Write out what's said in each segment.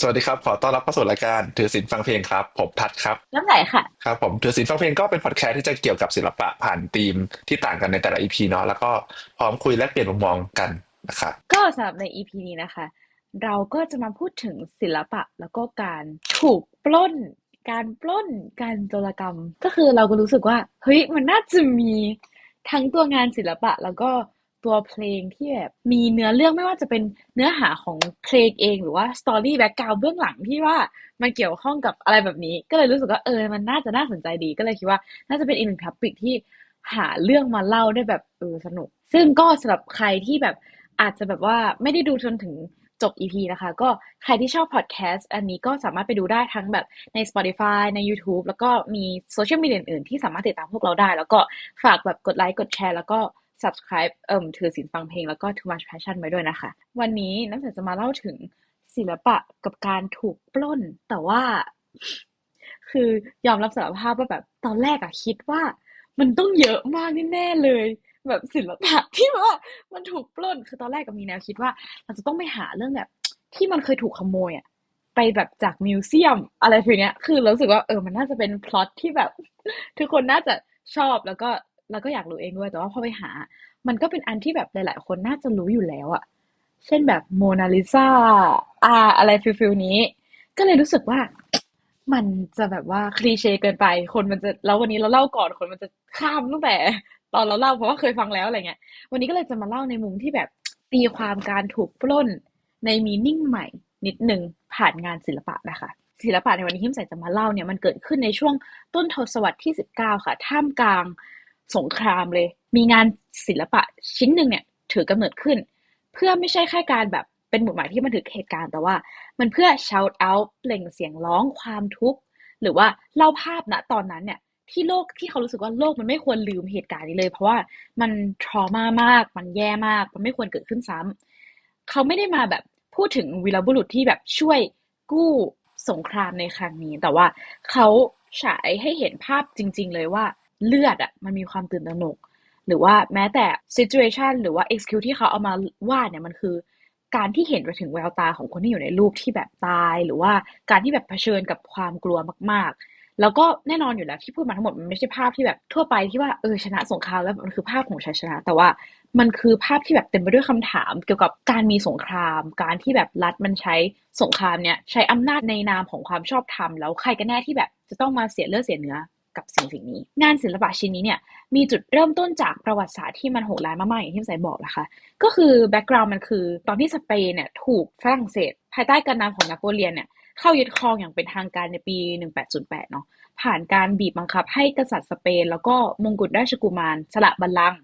สวัสดีครับ ขอต้อนรับเข้าสู่รายการถือศีลฟังเพลงครับ ผมทัดครับน้ำไหลค่ะ ครับผมถือศีลฟังเพลงก็เป็นพอดแคสต์ที่จะเกี่ยวกับศิลปะผ่านธีมที่ต่างกันในแต่ละ EP เนาะแล้วก็พร้อมคุยและเปลี่ยนมุมมองกันนะครับก็สำหรับใน EP นี้นะคะ เราก็จะมาพูดถึงศิลปะแล้วก็การถูกปล้น การปล้น การโจรกรรม ก็คือเราก็รู้สึกว่าเฮ้ยมันน่าจะมีทั้งตัวงานศิลปะแล้วก็ ตัวเพลงที่แบบมีเนื้อเรื่องไม่ว่าจะเป็นเนื้อหาของเพลงเองหรือว่าสตอรี่แบ็กกราวด์เบื้องหลังที่ว่ามันเกี่ยวข้องกับอะไรแบบนี้ ก็เลยรู้สึกว่าเออมันน่าจะน่าสนใจดี ก็เลยคิดว่าน่าจะเป็นอีกหนึ่งท็อปิกที่หาเรื่องมาเล่าได้แบบเออสนุก ซึ่งก็สำหรับใครที่แบบอาจจะแบบว่าไม่ได้ดูจนถึงจบ EP นะคะ ก็ใครที่ชอบพอดแคสต์อันนี้ก็สามารถไปดูได้ทั้งแบบใน Spotify ใน YouTube แล้วก็มีโซเชียลมีเดียอื่นๆที่สามารถติดตามพวกเราได้ แล้วก็ฝากแบบกดไลค์กดแชร์ แล้วก็ subscribe เอ่มถือศีลฟังเพลงแล้วก็ Too Much Passion ไว้ด้วยนะคะ วันนี้น้ำใสจะมาเล่าถึงศิลปะกับการถูกปล้น แต่ว่า คือยอมรับสารภาพว่าแบบตอนแรกอะคิดว่า มันต้องเยอะมากแน่เลย แบบศิลปะที่ว่ามันถูกปล้นคือตอนแรกก็มีแนวคิดว่า เราจะต้องไปหาเรื่องแบบ ที่มันเคยถูกขโมยอะไปแบบจากมิวเซียมอะไรพวกเนี้ย คือรู้สึกว่าเออมันน่าจะเป็นพล็อตที่แบบ ทุกคนน่าจะชอบแล้วก็ แล้วก็อยากรู้เองด้วย แต่ว่าพอไปหา มันก็เป็นอันที่แบบหลาย ๆ คนน่าจะรู้อยู่แล้วอะเช่นแบบโมนาลิซาอาอะไรฟิลฟิลนี้ ก็เลยรู้สึกว่า มันจะแบบว่าคลีเช่เกินไป คนมันจะแล้ววันนี้เราเล่าก่อนคนมันจะข้ามตั้งแต่ ตอนเราเล่าเพราะว่าเคยฟังแล้วอะไรเงี้ย วันนี้ก็เลยจะมาเล่าในมุมที่แบบตีความการถูกปล้นในมีนิ่งใหม่ นิดหนึ่งผ่านงานศิลปะนะคะศิลปะในวันนี้ที่ใส่จะมาเล่าเนี่ยมันเกิดขึ้นในช่วงต้นทศวรรษที่ 19 ค่ะ ท่ามกลาง สงครามเลย มีงานศิลปะชิ้นหนึ่งเนี่ยถือกำเนิดขึ้น เพื่อไม่ใช่แค่การแบบเป็นหมุดหมายที่บันทึกเหตุการณ์แต่ว่า มันเพื่อ shout out เปล่งเสียงร้องความทุกข์หรือว่าเล่าภาพณตอนนั้นเนี่ยที่โลกที่เขารู้สึกว่าโลกมันไม่ควรลืมเหตุการณ์นี้เลย เพราะว่ามัน trauma มาก มันแย่มาก มันไม่ควรเกิดขึ้นซ้ำเขาไม่ได้มาแบบพูดถึงวีรบุรุษที่แบบช่วยกู้สงครามในครั้งนี้ แต่ว่าเขาฉายให้เห็นภาพจริง ๆ เลยว่า เลือดอะมันมีความตื่นตระหนก หรือว่าแม้แต่ situation หรือว่า excuse ที่เขาเอามาวาดเนี่ยมันคือ การที่เห็นไปถึงแววตาของคนที่อยู่ในรูปที่แบบตาย หรือว่าการที่แบบเผชิญกับความกลัวมากๆ แล้วก็แน่นอนอยู่แล้วที่พูดมาทั้งหมดมันไม่ใช่ภาพที่แบบทั่วไปที่ว่าเออชนะสงครามแล้วมันคือภาพของชัยชนะ แต่ว่ามันคือภาพที่แบบเต็มไปด้วยคำถาม เกี่ยวกับการมีสงคราม การที่แบบรัฐมันใช้สงครามเนี่ยใช้อำนาจในนามของความชอบธรรมแล้วใครกันแน่ที่แบบจะต้องมาเสียเลือดเสียเนื้อ กับสิ่งสิ่งนี้ งานศิลปะชิ้นนี้เนี่ยมีจุดเริ่มต้นจากประวัติศาสตร์ที่มันโหดร้ายมากๆอย่างที่พี่สายบอกนะคะ ก็คือแบ็กกราวน์มันคือ ตอนที่สเปนเนี่ยถูกฝรั่งเศส ภายใต้การนำของนโปเลียนเนี่ยเข้ายึดครองอย่างเป็นทางการในปี 1808 เนาะผ่านการบีบบังคับให้กษัตริย์สเปน แล้วก็มงกุฎราชกุมาร สละบัลลังก์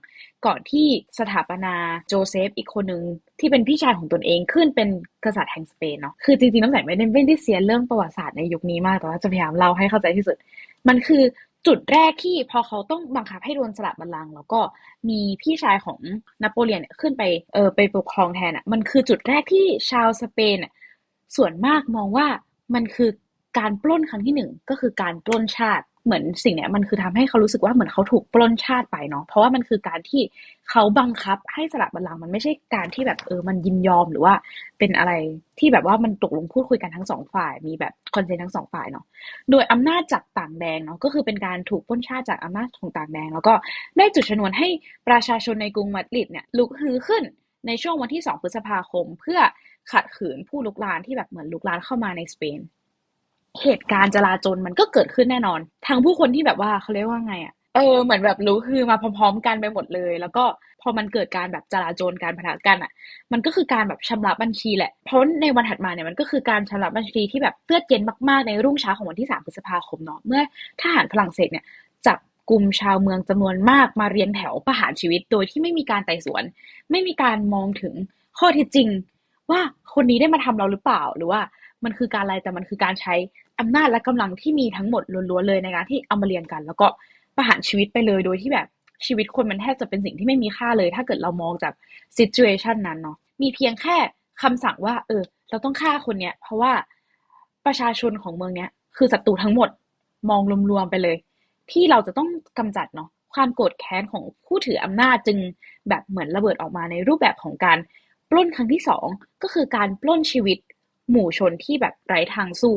ก่อนที่สถาปนาโจเซฟอีกคนหนึ่งที่เป็นพี่ชายของตนเองขึ้นเป็นกษัตริย์แห่งสเปนเนาะคือจริงๆน้องใส่ไม่ได้ไม่ได้เสียเรื่องประวัติศาสตร์ในยุคนี้มากแต่ว่าจะพยายามเล่าให้เข้าใจที่สุด มันคือจุดแรกที่พอเขาต้องบังคับให้โดนสละบัลลังก์แล้วก็มีพี่ชายของนโปเลียนขึ้นไปเออไปปกครองแทนอะ มันคือจุดแรกที่ชาวสเปนอะส่วนมากมองว่ามันคือการปล้นครั้งที่หนึ่งก็คือการปล้นชาติ เหมือนสิ่งเนี้ยมันคือทำให้เขารู้สึกว่าเหมือนเขาถูกปล้นชาติไปเนาะเพราะว่ามันคือการที่เขาบังคับให้สละบัลลังก์มันไม่ใช่การที่แบบเออมันยินยอมหรือว่าเป็นอะไรที่แบบว่ามันตกลงพูดคุยกันทั้งสองฝ่าย มีแบบคอนเซนต์ทั้งสองฝ่ายเนาะโดยอำนาจจากต่างแดนเนาะก็คือเป็นการถูกปล้นชาติจากอำนาจของต่างแดนแล้วก็ได้จุดชนวนให้ประชาชนในกรุงมาดริดเนี่ยลุกฮือขึ้นในช่วงวันที่ 2 พฤษภาคม เพื่อขัดขืนผู้ลุกลานที่แบบเหมือนลุกลานเข้ามาในสเปน เหตุการณ์จลาจลมันก็เกิดขึ้นแน่นอนทั้งผู้คนที่แบบว่าเขาเรียกว่าไงอะเออเหมือนแบบรู้คือมาพร้อมๆกันไปหมดเลย แล้วก็พอมันเกิดการแบบจลาจลการปะทะกันอะมันก็คือการแบบชำระบัญชีแหละ เพราะในวันถัดมาเนี่ยมันก็คือการชำระบัญชีที่แบบเลือดเย็นมากๆในรุ่งเช้าของวันที่ 3 พฤษภาคมเนาะเมื่อทหารฝรั่งเศสเนี่ยจับกลุ่มชาวเมืองจำนวนมากมาเรียงแถวประหารชีวิตโดยที่ไม่มีการไต่สวน ไม่มีการมองถึงข้อเท็จจริง ว่าคนนี้ได้มาทำเราหรือเปล่าหรือว่ามันคือการอะไรแต่มันคือการใช้ อำนาจและกำลังที่มีทั้งหมดล้วนๆเลยในการที่เอามาเรียงกัน แล้วก็ประหารชีวิตไปเลยโดยที่แบบชีวิตคนมันแทบจะเป็นสิ่งที่ไม่มีค่าเลย ถ้าเกิดเรามองจาก situation นั้นเนาะมีเพียงแค่คำสั่งว่า เออ เราต้องฆ่าคนเนี้ยเพราะว่าประชาชนของเมืองเนี้ยคือศัตรูทั้งหมดมองรวมๆไปเลย ที่เราจะต้องกำจัดเนาะความโกรธแค้นของผู้ถืออำนาจจึงแบบเหมือนระเบิดออกมาในรูปแบบของการปล้นครั้งที่สองก็คือการปล้นชีวิตหมู่ชนที่แบบไร้ทางสู้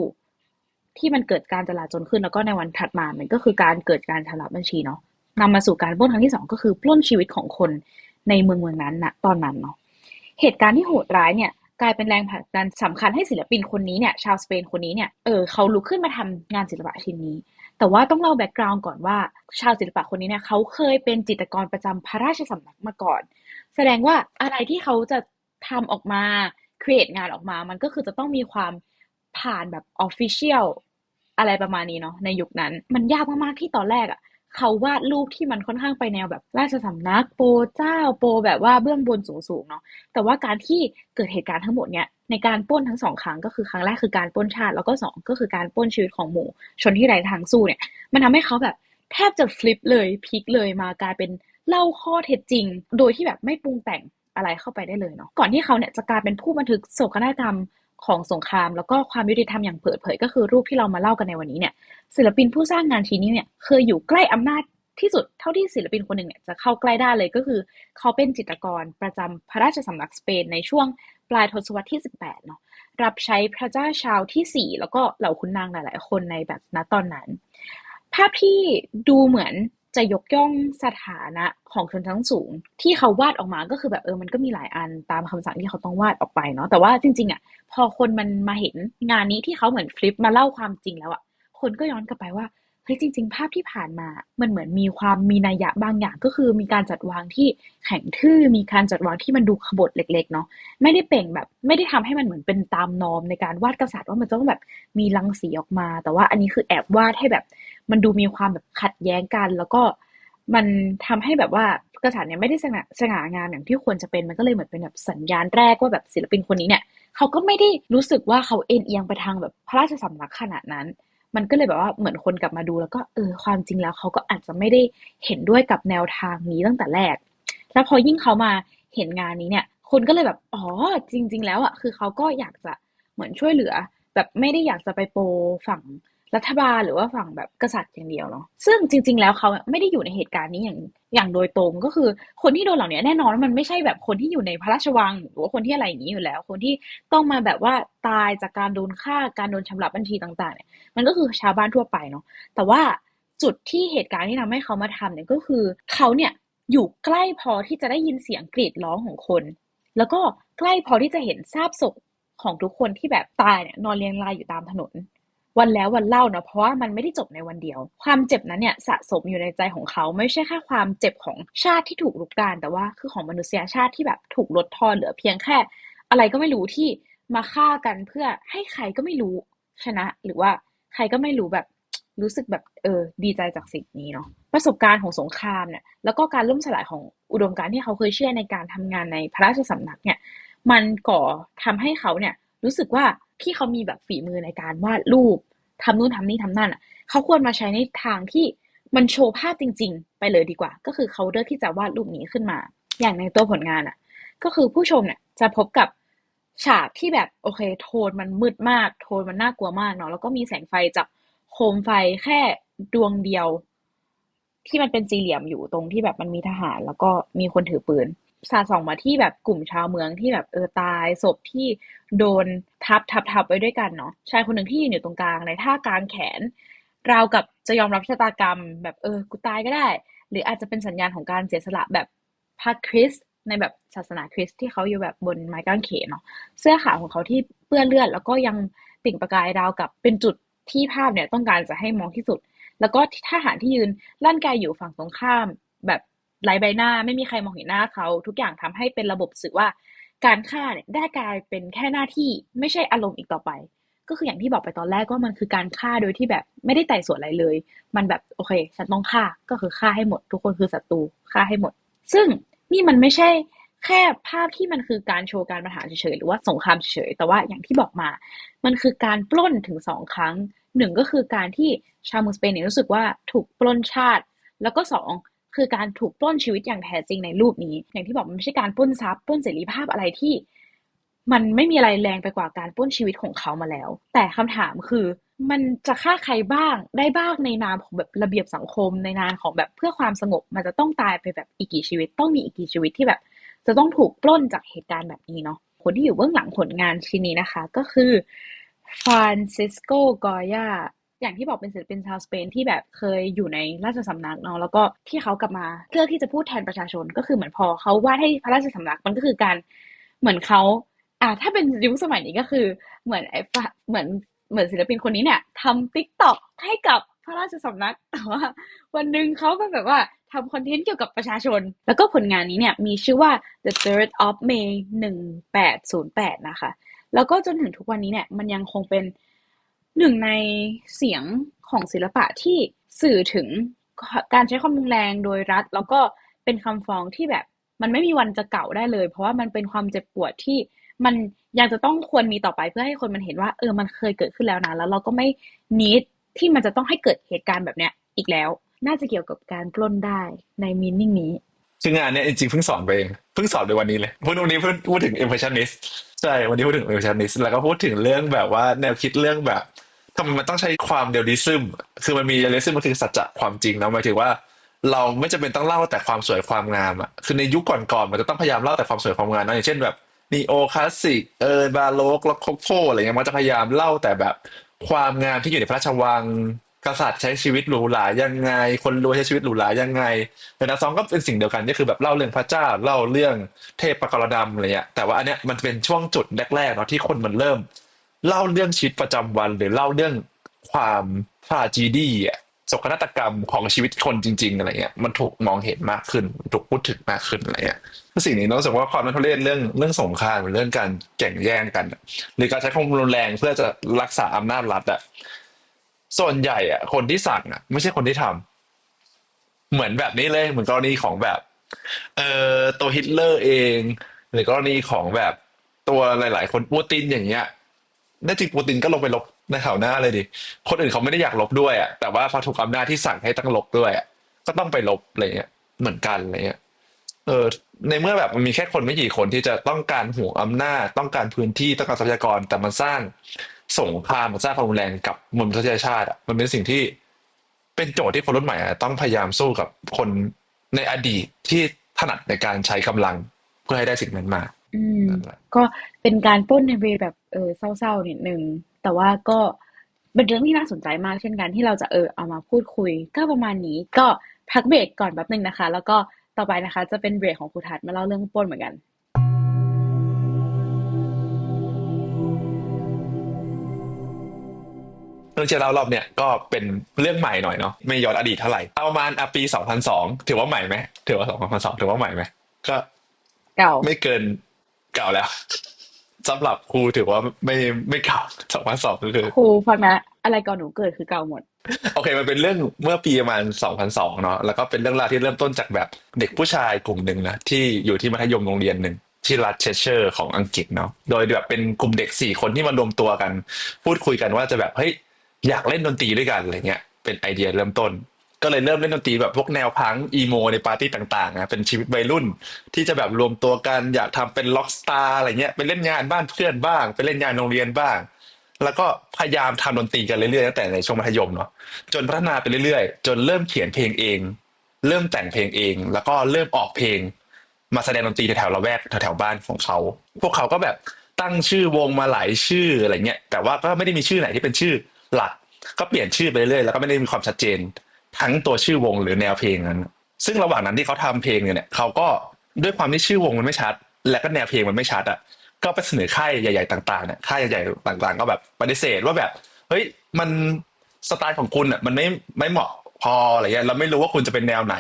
ที่มันเกิดการจลาจลขึ้นแล้วก็ในวันถัดมามันก็คือการเกิดการชำระบัญชีเนาะนำมาสู่การปล้นครั้งที่สองก็คือปล้นชีวิตของคนในเมืองเมืองนั้นนะตอนนั้นเนาะเหตุการณ์ที่โหดร้ายเนี่ยกลายเป็นแรงผลักดันสำคัญให้ศิลปินคนนี้เนี่ยชาวสเปนคนนี้เนี่ยเออเขาลุกขึ้นมาทำงานศิลปะชิ้นนี้ แต่ว่าต้องเล่าแบ็กกราวน์ก่อนว่าชาวศิลปะคนนี้เนี่ยเขาเคยเป็นจิตรกรประจำพระราชสำนักมาก่อน แสดงว่าอะไรที่เขาจะทำออกมา create งานออกมา มันก็คือจะต้องมีความ ผ่านแบบ official อะไรประมาณนี้เนาะในยุคนั้น มันยากมากๆที่ตอนแรกอะ่ะเขาวาดรูปที่มันค่อนข้างไปแนวแบบราชสำนักโปเจ้าโปแบบว่าเบื้องบนสูงๆเนาะแต่ว่าการที่เกิดเหตุการณ์ทั้งหมดเนี่ยในการป้นทั้งสองครั้งก็คือครั้งแรกคือการป้นชาติ แล้วก็สองก็คือการป้นชีวิตของหมู่ชนที่ไร้ทางสู้เนี่ย มันทำให้เขาแบบแทบจะฟลิปเลยพลิกเลยมากลายเป็นเล่าข้อเท็จจริง โดยที่แบบไม่ปรุงแต่งอะไรเข้าไปได้เลยเนาะก่อนที่เขาเนี่ยจะกลายเป็นผู้บันทึกโศกนาฏกรรม ของสงคราม แล้วก็ความยุติธรรมอย่างเปิดเผย ก็คือรูปที่เรามาเล่ากันในวันนี้เนี่ย ศิลปินผู้สร้างงานชิ้นนี้เนี่ยเคยอยู่ใกล้อำนาจที่สุดเท่าที่ศิลปินคนหนึ่งเนี่ยจะเข้าใกล้ได้เลยก็คือ เขาเป็นจิตรกรประจำพระราชสำนักสเปนในช่วงปลายทศวรรษที่ 18 เนาะรับใช้พระเจ้าชาวที่ 4 แล้วก็เหล่าขุนนางหลาย ๆ คนในแบบณตอนนั้น ภาพที่ดูเหมือน จะยกย่องสถานะของชนชั้นสูง ที่เขาวาดออกมาก็คือแบบเออมันก็มีหลายอันตามคำสั่งที่เขาต้องวาดออกไปเนาะแต่ว่าจริงๆอะ พอคนมันมาเห็นงานนี้ที่เขาเหมือนฟลิปมาเล่าความจริงแล้วอะคนก็ย้อนกลับไปว่า เฮ้ยจริง ๆ ภาพที่ผ่านมา มันเหมือนมีความมีนัยยะบางอย่างก็คือมีการจัดวางที่แข็งทื่อ มีการจัดวางที่มันดูขบถเล็ก ๆ เนาะไม่ได้เป่งแบบ ไม่ได้ทำให้มันเหมือนเป็นตามนอมในการวาดกษัตริย์ว่ามันจะต้องแบบมีรังสีออกมา แต่ว่าอันนี้คือแอบวาดให้แบบ มันดูมีความแบบขัดแย้งกัน แล้วก็มันทำให้แบบว่ากษัตริย์เนี่ยไม่ได้สง่าสง่างามอย่างที่ควรจะเป็นมันก็เลยเหมือนเป็นแบบสัญญาณแรกว่าแบบศิลปินคนนี้เนี่ยเขาก็ไม่ได้รู้สึกว่าเขาเอ็นเอียงไปทางแบบพระราชสำนักขนาดนั้น มันก็เลยแบบว่าเหมือนคนกลับมาดูแล้วก็เออความจริงแล้วเขาก็อาจจะไม่ได้เห็นด้วยกับแนวทางนี้ตั้งแต่แรก แล้วพอยิ่งเขามาเห็นงานนี้เนี่ย คนก็เลยแบบอ๋อจริง ๆ แล้วอะคือเขาก็อยากจะเหมือนช่วยเหลือ แบบไม่ได้อยากจะไปโปรฝั่ง รัฐบาลหรือว่าฝั่งแบบกษัตริย์อย่างเดียวเนาะซึ่งจริง ๆ แล้วเขาไม่ได้อยู่ในเหตุการณ์นี้อย่างอย่างโดยตรงก็คือ คนที่โดนเหล่านี้แน่นอนมันไม่ใช่แบบคนที่อยู่ในพระราชวัง หรือว่าคนที่อะไรอย่างนี้อยู่แล้ว คนที่ต้องมาแบบว่าตายจากการโดนฆ่าการโดนชำระบัญชีต่าง ๆ เนี่ย มันก็คือชาวบ้านทั่วไปเนาะแต่ว่าจุดที่เหตุการณ์ที่ทำให้เขามาทำเนี่ยก็คือเขาเนี่ยอยู่ใกล้พอที่จะได้ยินเสียงกรีดร้องของคน แล้วก็ใกล้พอที่จะเห็นซากศพของทุกคนที่แบบตายเนี่ยนอนเรียงรายอยู่ตามถนน วันแล้ววันเล่าเนาะเพราะว่ามันไม่ได้จบในวันเดียว ความเจ็บนั้นเนี่ยสะสมอยู่ในใจของเขาไม่ใช่แค่ความเจ็บของชาติที่ถูกลุกรานแต่ว่าคือของมนุษยชาติที่แบบถูกลดทอนเหลือเพียงแค่ อะไรก็ไม่รู้ที่มาฆ่ากันเพื่อให้ใครก็ไม่รู้ชนะ หรือว่าใครก็ไม่รู้แบบรู้สึกแบบเออดีใจจากสิ่งนี้เนาะประสบการณ์ของสงครามเนี่ยแล้วก็การล่มสลายของอุดมการณ์ที่เขาเคยเชื่อในการทำงานในพระราชสำนักเนี่ยมันก่อทำให้เขาเนี่ยรู้สึกว่า ที่เขามีแบบฝีมือในการวาดรูปทำนู่นทำนี่ทำนั่นอะเขาควรมาใช้ในทางที่มันโชว์ภาพจริง ๆ ไปเลยดีกว่า ก็คือเขาเลือกที่จะวาดรูปนี้ขึ้นมา อย่างในตัวผลงานอะ ก็คือผู้ชมเนี่ยจะพบกับฉากที่แบบโอเค โทนมันมืดมาก โทนมันน่ากลัวมากเนาะแล้วก็มีแสงไฟจากโคมไฟแค่ดวงเดียว ที่มันเป็นสี่เหลี่ยมอยู่ตรงที่แบบมันมีทหาร แล้วก็มีคนถือปืน สาดส่องมาที่แบบกลุ่มชาวเมืองที่แบบเออตายศพที่โดนทับทับทับไว้ด้วยกันเนาะชายคนหนึ่งที่ยืนอยู่ตรงกลางในท่ากลางแขนราวกับจะยอมรับชะตากรรม แบบเออกูตายก็ได้ หรืออาจจะเป็นสัญญาณของการเสียสละแบบพระคริสต์ในแบบศาสนาคริสต์ที่เขาอยู่แบบบนไม้กางเขนเนาะเสื้อขาวของเขาที่เปื้อนเลือด แล้วก็ยังเปล่งประกายราวกับเป็นจุดที่ภาพเนี่ยต้องการจะให้มองที่สุด แล้วก็ทหารที่ยืนลั่นกายอยู่ฝั่งตรงข้าม แบบ ไร้ใบหน้าไม่มีใครมองเห็นหน้าเขา ทุกอย่างทำให้เป็นระบบสื่อว่า การฆ่าเนี่ยได้กลายเป็นแค่หน้าที่ไม่ใช่อารมณ์อีกต่อไป ก็คืออย่างที่บอกไปตอนแรกว่ามันคือการฆ่าโดยที่แบบไม่ได้ไต่สวนอะไรเลย มันแบบโอเคฉันต้องฆ่าก็คือฆ่าให้หมด ทุกคนคือศัตรูฆ่าให้หมด ซึ่งนี่มันไม่ใช่แค่ภาพที่มันคือการโชว์การประหารเฉยๆหรือว่าสงครามเฉยๆแต่ว่าอย่างที่บอกมา มันคือการปล้นถึงสองครั้งหนึ่งก็คือการที่ชาวเมืองสเปนเนี่ยรู้สึกว่าถูกปล้นชาติ แล้วก็สอง คือการถูกปล้นชีวิตอย่างแท้จริงในรูปนี้ อย่างที่บอกมันไม่ใช่การปล้นทรัพย์ปล้นเสรีภาพอะไรที่ มันไม่มีอะไรแรงไปกว่าการปล้นชีวิตของเขามาแล้ว แต่คำถามคือมันจะฆ่าใครบ้างได้บ้างในนามของแบบระเบียบสังคมในนามของแบบเพื่อความสงบ มันจะต้องตายไปแบบอีกกี่ชีวิต ต้องมีอีกกี่ชีวิตที่แบบ จะต้องถูกปล้นจากเหตุการณ์แบบนี้เนาะคนที่อยู่เบื้องหลังผลงานชิ้นนี้นะคะ ก็คือฟรานซิสโกกอยา อย่างที่บอกเป็นศิลปินชาวสเปนที่แบบเคยอยู่ในราชสำนักเนาะแล้วก็ที่เขากลับมาเลือกที่จะพูดแทนประชาชนก็คือเหมือนพอเขาวาดให้พระราชสำนักมันก็คือการเหมือนเขาอ่าถ้าเป็นยุคสมัยนี้ก็คือเหมือนไอ้ฝเหมือนเหมือนศิลปินคนนี้เนี่ยทำติ๊กต็อกให้กับพระราชสำนักแต่ว่าวันหนึ่งเขาก็แบบว่าทำคอนเทนต์เกี่ยวกับประชาชน แล้วก็ผลงานนี้เนี่ยมีชื่อว่า The Third of May 1808 นะคะ แล้วก็จนถึงทุกวันนี้เนี่ยมันยังคงเป็น หนึ่งในเสียงของศิลปะที่สื่อถึงการใช้ความรุนแรงโดยรัฐ แล้วก็เป็นคำฟ้องที่แบบมันไม่มีวันจะเก่าได้เลย เพราะว่ามันเป็นความเจ็บปวดที่มันยังจะต้องควรมีต่อไปเพื่อให้คนมันเห็นว่า เออมันเคยเกิดขึ้นแล้วนะแล้วเราก็ไม่นิดที่มันจะต้องให้เกิดเหตุการณ์แบบเนี้ยอีกแล้ว น่าจะเกี่ยวกับการปล้นได้ในมีนิ่งนี้คืองานเนี้ยจริงๆเพิ่งสอนไปเองเพิ่งสอนไปวันนี้เลยพูดวันนี้เพิ่งพูดถึง impressionist ใช่วันนี้พูดถึง impressionist แล้วก็พูดถึงเรื่องแบบว่าแนวคิดเรื่องแบบ ทำไมมันต้องใช้ความเดลิซึมคือมันมีเดลิซึมมันคือสัจจะความจริงนะหมายถึงว่า เราไม่จำเป็นต้องเล่าแต่ความสวยความงามอะคือในยุคก่อนๆมันจะต้องพยายามเล่าแต่ความสวยความงามนะอย่างเช่นแบบนีโอคลาสสิกเออบาโลกแล้วโคโคอะไรเงี้ยมันจะพยายามเล่าแต่แบบความงามที่อยู่ในพระราชวังกษัตริย์ใช้ชีวิตหรูหรายังไง คนรวยใช้ชีวิตหรูหรายังไงแต่นาซองก็เป็นสิ่งเดียวกันก็คือแบบเล่าเรื่องพระเจ้าเล่าเรื่องเทพปกรดำอะไรเงี้ยแต่ว่าอันเนี้ยมันเป็นช่วงจุดแรกๆเนาะที่คนมันเริ่ม เล่าเรื่องชีวิตประจำวัน หรือเล่าเรื่องความทราจีดีอะโศกนาฏกรรมของชีวิตคนจริง ๆ อะไรเงี้ยมันถูกมองเห็นมากขึ้น ถูกพูดถึงมากขึ้นอะไรเงี้ยสิ่งนี้เรารู้สึกว่าความนัทเรศเรื่องเรื่องสงครามเรื่องการแข่งแย่งกัน หรือการใช้ความรุนแรงเพื่อจะรักษาอำนาจรัฐอะส่วนใหญ่อะคนที่สั่งอะ ไม่ใช่คนที่ทำเหมือนแบบนี้เลยเหมือนกรณีของแบบ เอ่อตัวฮิตเลอร์เอง หรือกรณีของแบบตัวหลาย ๆ คนปูตินอย่างเงี้ย แน่จริงปูตินก็ลงไปลบในข่าวหน้าเลยดิ คนอื่นเขาไม่ได้อยากลบด้วยอะแต่ว่าพอถูกอำนาจที่สั่งให้ต้องลบด้วยอะก็ต้องไปลบอะไรเงี้ยเหมือนกันอะไรเงี้ยเออในเมื่อแบบมันมีแค่คนไม่กี่คนที่จะต้องการห่วงอำนาจ ต้องการพื้นที่ต้องการทรัพยากร แต่มันสร้างสงครามมันสร้างความรุนแรงกับมวลมนุษยชาติอะมันเป็นสิ่งที่เป็นโจทย์ที่คนรุ่นใหม่ต้องพยายามสู้กับคนในอดีตที่ถนัดในการใช้กำลังเพื่อให้ได้สิ่งนั้นมา อืม นั่นแหละ ก็เป็นการปล้นในเวย์แบบ เออ เศร้าๆนิดนึง แต่ว่าก็เป็นเรื่องที่น่าสนใจมากเช่นกันที่เราจะเออเอามาพูดคุย ก็ประมาณนี้ก็พักเบรกก่อนแป๊บนึงนะคะ แล้วก็ต่อไปนะคะ จะเป็นเบรกของครูทัศน์มาเล่าเรื่องปล้นเหมือนกัน เรื่องที่เราเล่ารอบเนี่ยก็เป็นเรื่องใหม่หน่อยเนาะไม่ย้อนอดีตเท่าไหร่ประมาณอะปี 2002 ถือว่าใหม่ไหมถือว่า 2002 ถือว่าใหม่ไหมก็เก่า ไม่เกิน เก่าแล้วสำหรับครูถือว่าไม่ไม่เก่า2002ก็คือครูฟังนะอะไรก่อนหนูเกิดคือเก่าหมด โอเค มันเป็นเรื่องเมื่อปีประมาณ2002เนาะแล้วก็เป็นเรื่องราวที่เริ่มต้นจากแบบเด็กผู้ชายกลุ่มหนึ่งนะที่อยู่ที่มัธยมโรงเรียนหนึ่งที่รัฐเชสเชอร์ของอังกฤษเนาะโดยแบบเป็นกลุ่มเด็กสี่คนที่มารวมตัวกัน พูดคุยกันว่าจะแบบเฮ้ยอยากเล่นดนตรีด้วยกันอะไรเงี้ยเป็นไอเดียเริ่มต้น ก็เลยเริ่มเล่นดนตรีแบบพวกแนวพังอีโมในปาร์ตี้ต่างๆนะเป็นชีวิตวัยรุ่น ที่จะแบบรวมตัวกันอยากทำเป็นล็อกสตาร์อะไรเงี้ยไปเล่นงานบ้านเพื่อนบ้าง ไปเล่นงานโรงเรียนบ้าง แล้วก็พยายามทำดนตรีกันเรื่อยๆตั้งแต่ในช่วงมัธยมเนาะจนพัฒนาไปเรื่อยๆ จนเริ่มเขียนเพลงเอง เริ่มแต่งเพลงเอง แล้วก็เริ่มออกเพลง มาแสดงดนตรีแถวๆละแวกแถวๆบ้านของเขาพวกเขาก็แบบตั้งชื่อวงมาหลายชื่ออะไรเงี้ยแต่ว่าก็ไม่ได้มีชื่อไหนที่เป็นชื่อหลัก ก็เปลี่ยนชื่อไปเรื่อยๆแล้วก็ไม่ได้มีความชัดเจน ทั้งตัวชื่อวงหรือแนวเพลงนั้น ซึ่งระหว่างนั้นที่เขาทำเพลงเนี่ยเขาก็ด้วยความที่ชื่อวงมันไม่ชัด และก็แนวเพลงมันไม่ชัดอะก็ไปเสนอค่ายใหญ่ ๆ ต่างๆเนี่ยค่ายใหญ่ๆต่างๆ ก็แบบปฏิเสธว่าแบบเฮ้ยมันสไตล์ของคุณอะมันไม่ไม่เหมาะพออะไรเงี้ยเราไม่รู้ว่าคุณจะเป็นแนวไหน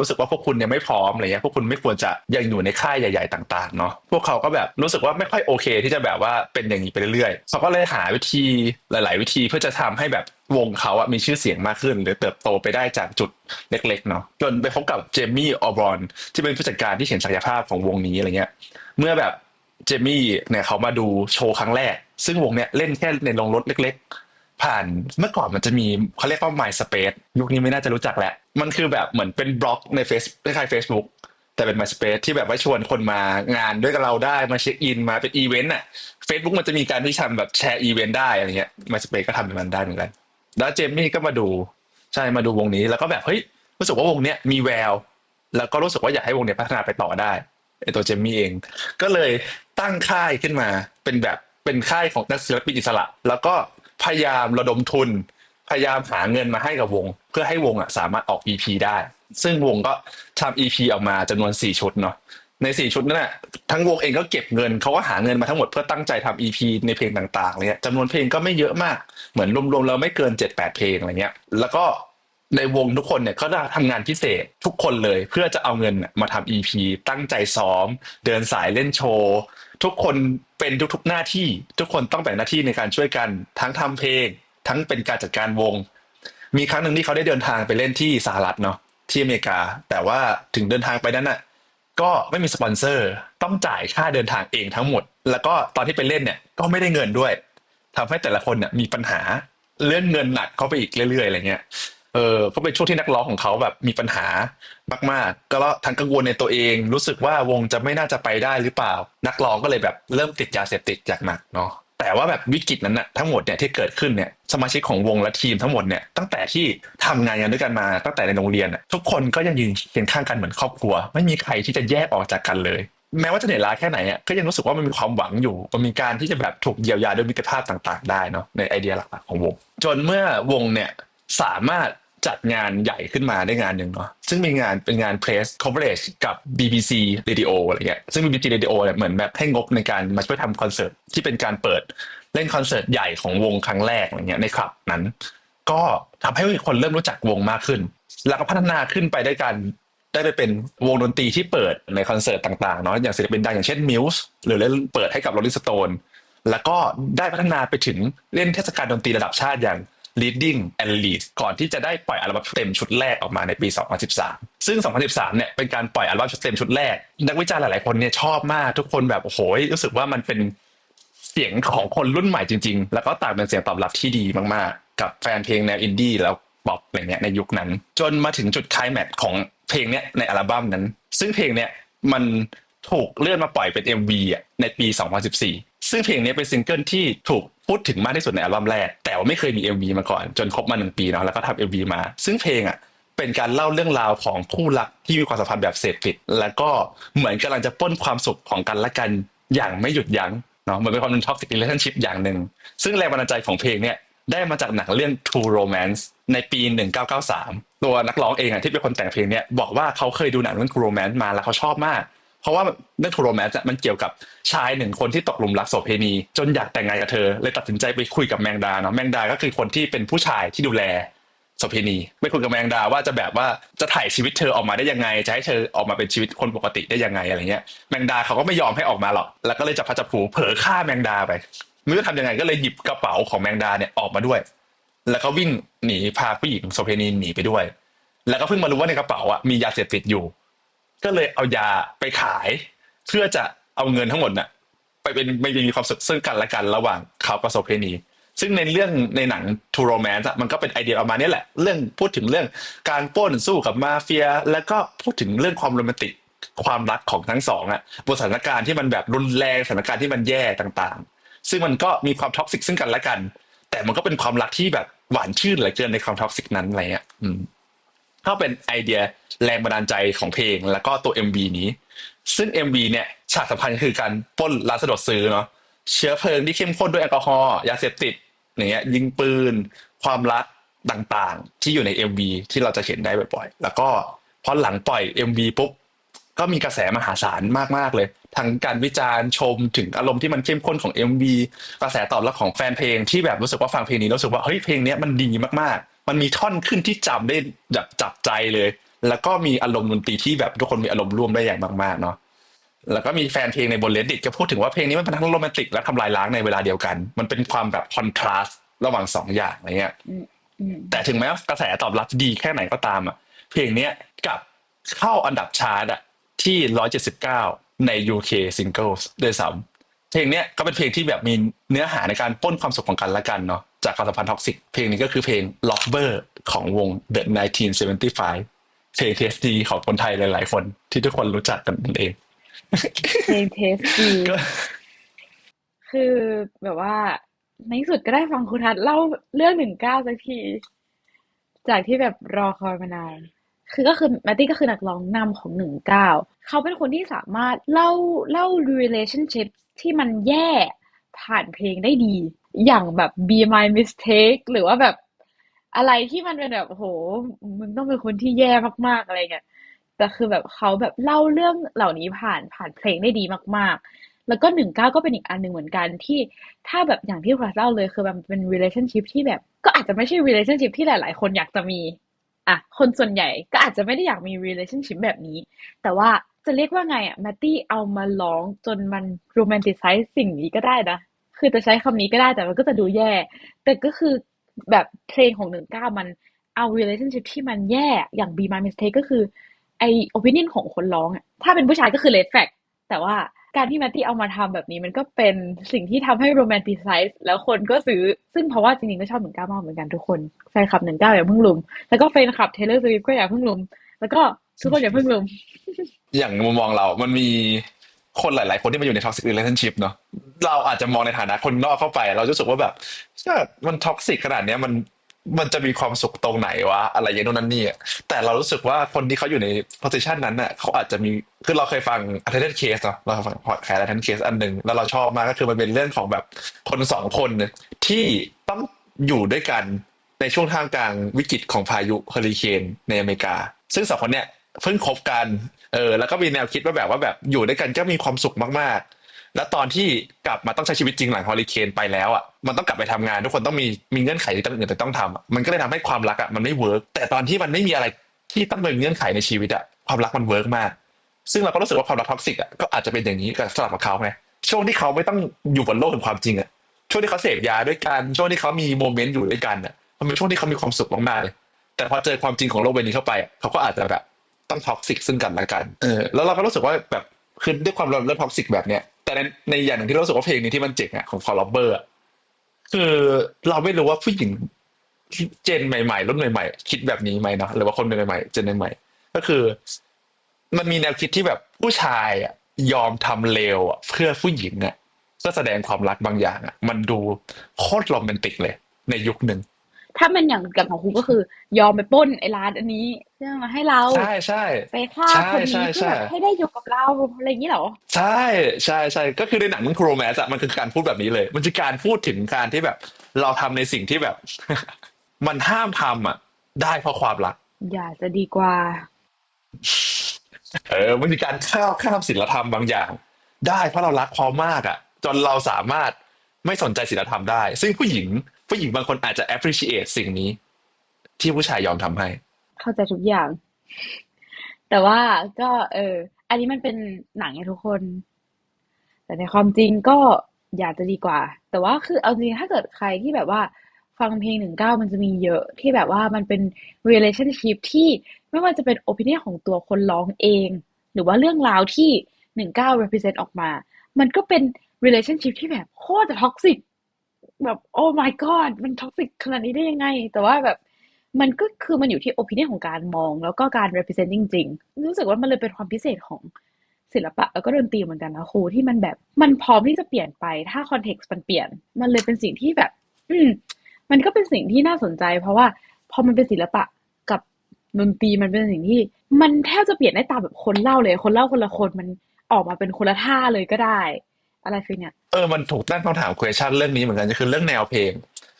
รู้สึกว่าพวกคุณยังไม่พร้อมอะไรเงี้ยพวกคุณไม่ควรจะยังอยู่ในค่ายใหญ่ ๆ ต่างๆเนาะพวกเขาก็แบบรู้สึกว่าไม่ค่อยโอเค ที่จะแบบว่าเป็นอย่างนี้ไปเรื่อยๆเขาก็เลยหาวิธีหลาย ๆ วิธีเพื่อจะทำให้แบบ วงเขาอะมีชื่อเสียงมากขึ้น หรือเติบโตไปได้จากจุดเล็กๆเนาะจนไปพบกับเจมี่ออบรอนที่เป็นผู้จัดการที่เห็นศักยภาพของวงนี้อะไรเงี้ย เมื่อแบบเจมี่เนี่ยเขามาดูโชว์ครั้งแรก ซึ่งวงเนี่ยเล่นแค่ในโรงรถเล็ก ๆ ผ่านเมื่อก่อนมันจะมีเขาเรียกว่า MySpace ยุคนี้ไม่น่าจะรู้จักแหล้วมันคือแบบเหมือนเป็นบล็อกในเฟซคล้ายๆ Facebook แต่เป็น MySpace ที่แบบว่าชวนคนมางานด้วยกับเราได้มาเช็คอินมาเป็นอีเวนต์อะ Facebook มันจะมีการที่ทำแบบแชร์อีเวนต์ได้อะไรเงี้ย MySpace ก็ทำแบบนั้นได้เหมือนกัน แล้วเจมี่ก็มาดูใช่มาดูวงนี้ แล้วก็แบบเฮ้ยรู้สึกว่าวงเนี้ยมีแวว แล้วก็รู้สึกว่าอยากให้วงเนี้ยพัฒนาไปต่อได้ไอตัวเจมมี่เอง ก็เลยตั้งค่ายขึ้นมาเป็นแบบเป็นค่ายของนักศิลปินอิสระ แล้วก็พยายามระดมทุน พยายามหาเงินมาให้กับวง เพื่อให้วงอะสามารถออก EP ได้ ซึ่งวงก็ทำ EP ออกมาจำนวน 4 ชุดเนาะ ใน4ชุดนั้นน่ะทั้งวงเองก็เก็บเงินเขาก็หาเงินมาทั้งหมดเพื่อตั้งใจทำ EP ในเพลงต่างๆเนี่ยจำนวนเพลงก็ไม่เยอะมากเหมือนรวมๆแล้วไม่เกิน7-8เพลงอะไรเงี้ย แล้วก็ในวงทุกคนเนี่ยก็ได้ทำงานพิเศษทุกคนเลยเพื่อจะเอาเงินน่ะมาทำ EP ตั้งใจซ้อม เดินสายเล่นโชว์ ทุกคนเป็นทุกๆหน้าที่ ทุกคนต้องแบ่งหน้าที่ในการช่วยกันทั้งทำเพลง ทั้งเป็นการจัดการวง มีครั้งหนึ่งที่เขาได้เดินทางไปเล่นที่สหรัฐเนาะที่อเมริกา แต่ว่าถึงเดินทางไปนั้นน่ะ ก็ไม่มีสปอนเซอร์ต้องจ่ายค่าเดินทางเองทั้งหมด แล้วก็ตอนที่ไปเล่นเนี่ยก็ไม่ได้เงินด้วยทำให้แต่ละคนเนี่ยมีปัญหาเรื่องเงินหนักเข้าไปอีกเรื่อยๆอะไรเงี้ยเออก็เป็นช่วงที่นักร้องของเขาแบบมีปัญหามากๆ ก็ทั้งกังวลในตัวเอง รู้สึกว่าวงจะไม่น่าจะไปได้หรือเปล่า นักร้องก็เลยแบบเริ่มติดยาเสพติดจากหนักเนาะ แต่ว่าแบบวิกฤตนั้นน่ะทั้งหมดเนี่ยที่เกิดขึ้นเนี่ยสมาชิกของวงและทีมทั้งหมดเนี่ยตั้งแต่ที่ทำงานกันด้วยกันมาตั้งแต่ในโรงเรียนทุกคนก็ยังยืนเคียงข้างกันเหมือนครอบครัว ไม่มีใครที่จะแยกออกจากกันเลย แม้ว่าจะเหนื่อยล้าแค่ไหนอะก็ยังรู้สึกว่ามันมีความหวังอยู่มันมีการที่จะแบบถูกเยียวยาด้วยมิตรภาพต่าง ๆ ได้เนาะในไอเดียหลักๆของวง จนเมื่อวงเนี่ยสามารถ จัดงานใหญ่ขึ้นมาได้งานหนึ่งเนาะซึ่งมีงานเป็นงาน press coverage กับ BBC Radio อะไรเงี้ยซึ่ง BBC Radio เนี่ยเหมือนแบบให้งบในการมาช่วยทำคอนเสิร์ตที่เป็นการเปิดเล่นคอนเสิร์ตใหญ่ของวงครั้งแรกอะไรเงี้ยในคลับนั้น ก็ทำให้คนเริ่มรู้จักวงมากขึ้น แล้วก็พัฒนาขึ้นไปได้วยกันได้ไปเป็นวงดนตรีที่เปิดในคอนเสิร์ตต่างๆเนาะอย่างศิลปินดังอย่างเช่นมิวส์หรือเล่นเปิดให้กับ Rolling Stone แล้วก็ได้พัฒนาไปถึงเล่นเทศกาลดนตรีระดับชาติอย่าง Leading and Lead ก่อนที่จะได้ปล่อยอัลบั้มเต็มชุดแรกออกมาในปี 2013 ซึ่ง 2013 เนี่ยเป็นการปล่อยอัลบั้มชุดเต็มชุดแรก นักวิจารณ์หลาย ๆ คนเนี่ยชอบมากทุกคนแบบโอ้โหรู้สึกว่ามันเป็นเสียงของคนรุ่นใหม่จริง ๆ แล้วก็ต่างเป็นเสียงตอบรับที่ดีมาก ๆ กับแฟนเพลงแนวอินดี้แล้วป๊อปอะไรเงี้ยในยุคนั้น จนมาถึงจุดคลายแม็กซ์ของเพลงเนี้ยในอัลบั้มนั้น ซึ่งเพลงเนี้ยมันถูกเลื่อนมาปล่อยเป็น MV อะในปี 2014 ซึ่งเพลงนี้เป็นซิงเกิลที่ถูก พูดถึงมากที่สุดในอัลบั้มแรก แต่ว่าไม่เคยมี MV มาก่อน จนครบมาหนึ่งปีเนาะแล้วก็ทำ MV มา ซึ่งเพลงอะเป็นการเล่าเรื่องราวของคู่รักที่มีความสัมพันธ์แบบเสพติด แล้วก็เหมือนกำลังจะป้นความสุขของกันและกันอย่างไม่หยุดยั้งเนาะเหมือนเป็นความเป็นท็อกซิก e เลชั่นชิพอย่างหนึ่ง ซึ่งแรงบันดาลใจของเพลงเนี่ยได้มาจากหนังเรื่อง True Romance ในปี 1993 ตัวนักร้องเองอะที่เป็นคนแต่งเพลงเนี่ยบอกว่าเขาเคยดูหนังเรื่อง True Romance มาแล้วเขาชอบมาก เพราะว่าเรื่อง True Romance อะมันเกี่ยวกับชายหนึ่งคนที่ตกหลุมรักโสเภณี จนอยากแต่งงานกับเธอ เลยตัดสินใจไปคุยกับแมงดาเนาะแมงดาก็คือคนที่เป็นผู้ชายที่ดูแลโสเภณีไปคุยกับแมงดาว่าจะแบบว่าจะถ่ายชีวิตเธอออกมาได้ยังไงจะให้เธอออกมาเป็นชีวิตคนปกติได้ยังไงอะไรเงี้ยแมงดาเขาก็ไม่ยอมให้ออกมาหรอกแล้วก็เลยจับพลัดจับผูเผลอฆ่าแมงดาไปไม่รู้ทำยังไงก็เลยหยิบกระเป๋าของแมงดาเนี่ยออกมาด้วย แล้วก็วิ่งหนีพาผู้หญิงโสเภณีหนีไปด้วย แล้วก็เพิ่งมารู้ว่าในกระเป๋าอะมียาเสพติดอยู่ ก็เลยเอายาไปขาย เพื่อจะเอาเงินทั้งหมดน่ะ ไปเป็นไม่มีความสุขซึ่งกันและกันระหว่างเขากับโสเภณี ซึ่งในเรื่องในหนัง True Romance อะมันก็เป็นไอเดียประมาณนี้แหละ เรื่องพูดถึงเรื่องการปล้นสู้กับมาเฟีย แล้วก็พูดถึงเรื่องความโรแมนติกความรักของทั้งสองอะบนสถานการณ์ที่มันแบบรุนแรงสถานการณ์ที่มันแย่ต่างๆ ซึ่งมันก็มีความท็อกซิกซึ่งกันและกัน แต่มันก็เป็นความรักที่แบบหวานชื่นเหลือเกินในความท็อกซิกนั้นอะไรเงี้ยอืม ก็เป็นไอเดียแรงบันดาลใจของเพลง แล้วก็ตัว MV นี้ ซึ่ง MV เนี่ยฉากสำคัญคือการปล้นร้านสะดวกซื้อเนาะเชื้อเพลิงที่เข้มข้นด้วยแอลกอฮอล์ยาเสพติดอย่างเงี้ยยิงปืน ความรักต่างๆ ที่อยู่ใน MV ที่เราจะเห็นได้บ่อยๆ แล้วก็พอหลังปล่อย MV ปุ๊บก็มีกระแสมหาศาลมากๆเลย ทั้งการวิจารณ์ชมถึงอารมณ์ที่มันเข้มข้นของ MV กระแสตอบรับของแฟนเพลงที่แบบรู้สึกว่าฟังเพลงนี้รู้สึกว่าเฮ้ยเพลงนี้มันดีมากๆ มันมีท่อนขึ้นที่จำได้แบบจับใจเลย แล้วก็มีอารมณ์ดนตรีที่แบบทุกคนมีอารมณ์ร่วมได้อย่างมากๆเนาะแล้วก็มีแฟนเพลงในบนเลดดิตก็พูดถึงว่าเพลงนี้มันเป็นทั้งโรแมนติกและทำลายล้างในเวลาเดียวกัน มันเป็นความแบบคอนทราสต์ระหว่างสองอย่างอะไรเงี้ยแต่ถึงแม้กระแสตอบรับดีแค่ไหนก็ตามอะ เพลงเนี้ยกับเข้าอันดับชาร์ตอะที่179ใน UK Singles ด้วยซ้ำเพลงเนี้ยก็เป็นเพลงที่แบบมีเนื้อหาในการป้นความสุขของกันและกันเนาะ จากความสัมพันธ์ท็อกซิกเพลงนี้ก็คือเพลง Lover ของวง The 1975 เพลงเทสดีของคนไทยหลาย ๆ คนที่ทุกคนรู้จักกันนั่นเองเพลงเทสดีก็คือแบบว่าในที่สุดก็ได้ฟังครูทัศน์เล่าเรื่องหนึ่งเก้าสักที จากที่แบบรอคอยมานาน คือก็คือแมตตี้ก็คือนักร้องนำของหนึ่งเก้าเขาเป็นคนที่สามารถเล่าเล่า relationship ที่มันแย่ผ่านเพลงได้ดี อย่างแบบ be my mistake หรือว่าแบบอะไรที่มันเป็นแบบโหมึงต้องเป็นคนที่แย่มากๆอะไรเงี้ยแต่คือแบบเขาแบบเล่าเรื่องเหล่านี้ผ่านผ่านเพลงได้ดีมาก ๆ แล้วก็หนึ่งเก้าก็เป็นอีกอันหนึ่งเหมือนกันที่ถ้าแบบอย่างที่ครัสเล่าเลยคือมันเป็น relationship ที่แบบ ก็อาจจะไม่ใช่ relationship ที่หลาย ๆ คนอยากจะมีอะคนส่วนใหญ่ก็อาจจะไม่ได้อยากมี relationship แบบนี้ แต่ว่าจะเรียกว่าไงอะแมตตี้เอามาร้องจนมัน romanticize สิ่งนี้ก็ได้นะ คือจะใช้คำนี้ก็ได้แต่มันก็จะดูแย่ แต่ก็คือแบบเพลงของหนึ่งเก้ามันเอา relationship ที่มันแย่อย่าง be my mistake ก็คือไอ opinion ของคนร้องอะถ้าเป็นผู้ชายก็คือ red flag แต่ว่าการที่แมตตี้เอามาทำแบบนี้มันก็เป็นสิ่งที่ทำให้ romanticize แล้วคนก็ซื้อ ซึ่งเพราะว่าจริงๆ ก็ชอบหนึ่งเก้ามากเหมือนกันทุกคน แฟนคลับหนึ่งเก้าอย่าเพิ่งลุม แล้วก็แฟนคลับ Taylor Swift ก็อย่าเพิ่งลุม แล้วก็ทุกคนอย่าเพิ่งลุม อย่างมุมมองเรา มันมี คนหลาย ๆ คนที่มาอยู่ใน toxic relationship เนาะเราอาจจะมองในฐานะคนนอกเข้าไป เราจะรู้สึกว่าแบบเชื่อมันท็อกซิกขนาดเนี้ยมันมันจะมีความสุขตรงไหนวะอะไรอย่างโน้นนั่นนี่อะแต่เรารู้สึกว่าคนที่เขาอยู่ใน position นั้นน่ะเขาอาจจะมีคือเราเคยฟัง attended case เนาะเราฟังพอดแคสต์ attended case อันหนึ่งแล้วเราชอบมากก็คือมันเป็นเรื่องของแบบคนสองคนเนี่ยที่ต้องอยู่ด้วยกันในช่วงท่ามกลางวิกฤตของพายุเฮอริเคนในอเมริกา ซึ่งสองคนเนี่ย เพิ่งคบกันเออแล้วก็มีแนวคิดว่าแบบว่าแบบอยู่ด้วยกันก็มีความสุขมากๆ แล้วตอนที่กลับมาต้องใช้ชีวิตจริงหลังฮอริเคนไปแล้วอะมันต้องกลับไปทำงานทุกคนต้องมีมีเงื่อนไขที่ต้องอื่นแต่ต้องทำอะมันก็เลยทำให้ความรักอะมันไม่เวิร์กแต่ตอนที่มันไม่มีอะไรที่ต้องเป็นเงื่อนไขในชีวิตอะความรักมันเวิร์กมาก ซึ่งเราก็รู้สึกว่าความรักท็อกซิกอะก็อาจจะเป็นอย่างนี้กับสำหรับเขาไงช่วงที่เขาไม่ต้องอยู่บนโลกแห่งความจริงอะช่วงที่เขาเสพยาด้วยกันช่วงที่เขามีโมเมนต์อยู่ด้วยกันอะมันเป็นช่วงที่เขามีความสุขมากๆเลยแต่พอเจอความจริงของโลกใบนี้เข้าไปเขาก็อาจจะแบบ ต้องท็อกซิกซึ่งกันและกันเออแล้วเราก็รู้สึกว่าแบบคือด้วยความเราเริ่มท็อกซิกแบบเนี้ยแต่ในในอย่างหนึ่งที่เรารู้สึกว่าเพลงนี้ที่มันเจ๋งอะของฟอร์ลเบอร์คือเราไม่รู้ว่าผู้หญิงเจนใหม่ๆรุ่นใหม่ๆ คิดแบบนี้ไหมเนาะหรือว่าคนใหม่ๆเจนใหม่ๆก็คือ มันมีแนวคิดที่แบบผู้ชายอะยอมทำเลวอะเพื่อผู้หญิงอะเพื่อแสดงความรักบางอย่างอะ มันดูโคตรโรแมนติกเลย ในยุคหนึ่ง ถ้ามันอย่างกับของครูก็คือยอมไปปล้นไอ้ร้านอันนี้เพื่อมาให้เราใช่ใช่ไปฆ่าใช่คนใช่นี้เพื่อใช่แบบให้ได้อยู่กับเราอะไรอย่างนี้เหรอ ใช่ใช่ใช่ก็คือในหนังมันโครแมสอะมันคือการพูดแบบนี้เลย มันคือการพูดถึงการที่แบบ เราทำในสิ่งที่แบบ มันห้ามทำอะได้เพราะความรัก อย่าจะดีกว่า เออมันคือการข้าวข้ามศีลธรรมบางอย่าง ได้เพราะเรารักเขามากอะจนเราสามารถไม่สนใจศีลธรรมได้ ซึ่งผู้หญิง ผู้หญิงบางคนอาจจะ appreciate สิ่งนี้ ที่ผู้ชายยอมทำให้ เข้าใจทุกอย่าง แต่ว่าก็ เออ อันนี้มันเป็นหนังไงทุกคน แต่ในความจริงก็อยากจะดีกว่า แต่ว่าคือเอาจริงถ้าเกิดใครที่แบบว่าฟังเพลงหนึ่งเก้ามันจะมีเยอะที่แบบว่ามันเป็น relationship ที่ไม่ว่าจะเป็น opinion ของตัวคนร้องเอง หรือว่าเรื่องราวที่หนึ่งเก้า represent ออกมา มันก็เป็น relationship ที่แบบโคตรท็อกซิก แบบโอ้ my god มันท็อกซิกขนาดนี้ได้ยังไง แต่ว่าแบบมันก็คือมันอยู่ที่ opinion ของการมอง แล้วก็การ represent จริงๆ รู้สึกว่ามันเลยเป็นความพิเศษของศิลปะแล้วก็ดนตรีเหมือนกันนะครูที่มันแบบมันพร้อมที่จะเปลี่ยนไปถ้า context มันเปลี่ยน มันเลยเป็นสิ่งที่แบบ อืมมันก็เป็นสิ่งที่น่าสนใจ เพราะว่าพอมันเป็นศิลปะกับดนตรีมันเป็นสิ่งที่ มันแทบจะเปลี่ยนได้ตามแบบคนเล่าเลย คนเล่าคนละคนมันออกมาเป็นคนละท่าเลยก็ได้ อะไรฟิลเนี่ย เออมันถูกตั้งคำถาม question เรื่องนี้เหมือนกันก็คือเรื่องแนวเพลง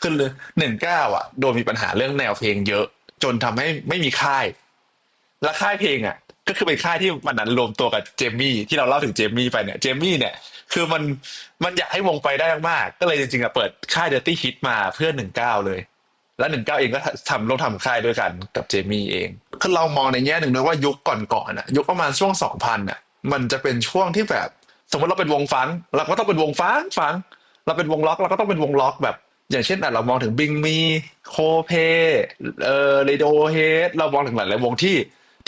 คือหนึ่งเก้าอะ โดนมีปัญหาเรื่องแนวเพลงเยอะ จนทำให้ไม่มีค่าย และค่ายเพลงอะ ก็คือเป็นค่ายที่มันนั้นรวมตัวกับเจมมี่ที่เราเล่าถึงเจมมี่ไปเนี่ยเจมมี่เนี่ย คือมันมันอยากให้วงไปได้มากๆก็เลยจริงๆอะเปิดค่าย Dirty Hit มาเพื่อหนึ่งเก้าเลยแล้วหนึ่งเก้าเองก็ทำร่วมทำค่ายด้วยกันกับเจมี่เอง คือเรามองในแง่หนึ่งด้วยว่ายุคก่อนๆอะ ยุคประมาณช่วงสองพันอะ มันจะเป็นช่วงที่แบบ สมมติเราเป็นวงฟังเราก็ต้องเป็นวงฟังฟังเราเป็นวงล็อกเราก็ต้องเป็นวงล็อกแบบ อย่างเช่นเรามองถึงบิงมีโคเพเอ่อเรดิโอเฮดเรามองถึงหลายๆวงที่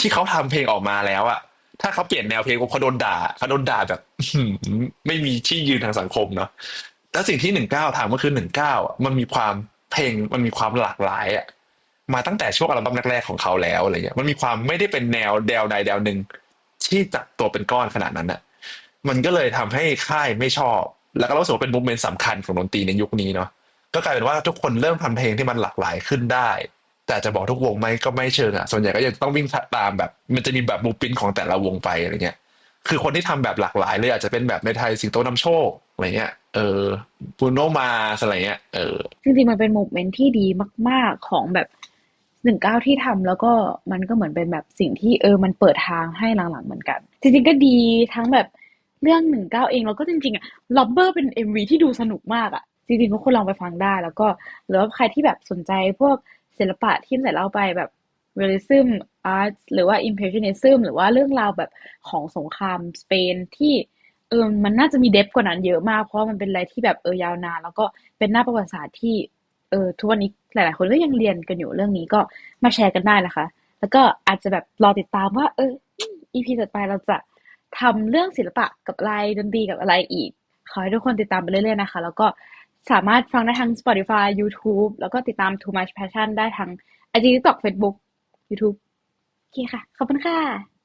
ที่เขาทำเพลงออกมาแล้วอะถ้าเขาเปลี่ยนแนวเพลงเขาโดนด่าเขาโดนด่าแบบไม่มีที่ยืนทางสังคมเนาะแล้วสิ่งที่หนึ่งเก้าทำก็คือหนึ่งเก้ามันมีความเพลงมันมีความหลากหลายอะมาตั้งแต่ช่วงอัลบั้มแรกๆของเขาแล้วอะไรเงี้ยมันมีความไม่ได้เป็นแนวแนวใดแนวหนึ่งที่จับตัวเป็นก้อนขนาดนั้นอะ มันก็เลยทำให้ค่ายไม่ชอบ แล้วก็รู้สึกว่าเป็นมุมเมนต์สำคัญของดนตรีในยุคนี้เนาะก็กลายเป็นว่าทุกคนเริ่มทำเพลงที่มันหลากหลายขึ้นได้ แต่จะบอกทุกวงไหมก็ไม่เชิงอะส่วนใหญ่ก็ยังต้องวิ่งตามแบบ มันจะมีแบบบูปินของแต่ละวงไปอะไรเงี้ยคือคนที่ทำแบบหลากหลายเลยอาจจะเป็นแบบในไทยสิงโตนำโชคอะไรเงี้ย เออบูโนมาอะไรเงี้ย เออจริงๆมันเป็นโมเมนต์ที่ดีมาก ๆของแบบหนึ่งเก้าที่ทำแล้วก็มันก็เหมือนเป็นแบบสิ่งที่เออมันเปิดทางให้หลังๆเหมือนกัน จริงๆก็ดีทั้งแบบ เรื่องหนึ่งเก้าเองแล้วก็จริงๆอะล็อบเบอร์เป็นเอ็มวีที่ดูสนุกมากอะจริงๆทุกคนลองไปฟังได้ แล้วก็หรือว่าใครที่แบบสนใจพวกศิลปะที่แต่เล่าไปแบบ realism art หรือว่า impressionism หรือว่าเรื่องราวแบบของสงครามสเปนที่เออมันน่าจะมีเดฟกว่านั้นเยอะมาก เพราะมันเป็นอะไรที่แบบเออยาวนาน แล้วก็เป็นหน้าประวัติศาสตร์ที่เออทุกวันนี้หลาย ๆ คนก็ยังเรียนกันอยู่เรื่องนี้ก็มาแชร์กันได้นะคะ แล้วก็อาจจะแบบรอติดตามว่า เออ EP ต่อไปเราจะ ทำเรื่องศิลปะกับอะไรดนตรีกับอะไรอีก ขอให้ทุกคนติดตามไปเรื่อยๆนะคะ แล้วก็สามารถฟังได้ทั้ง Spotify YouTube แล้วก็ติดตาม Too Much Passion ได้ทั้ง IG TikTok Facebook YouTube โอเคค่ะ ขอบคุณค่ะ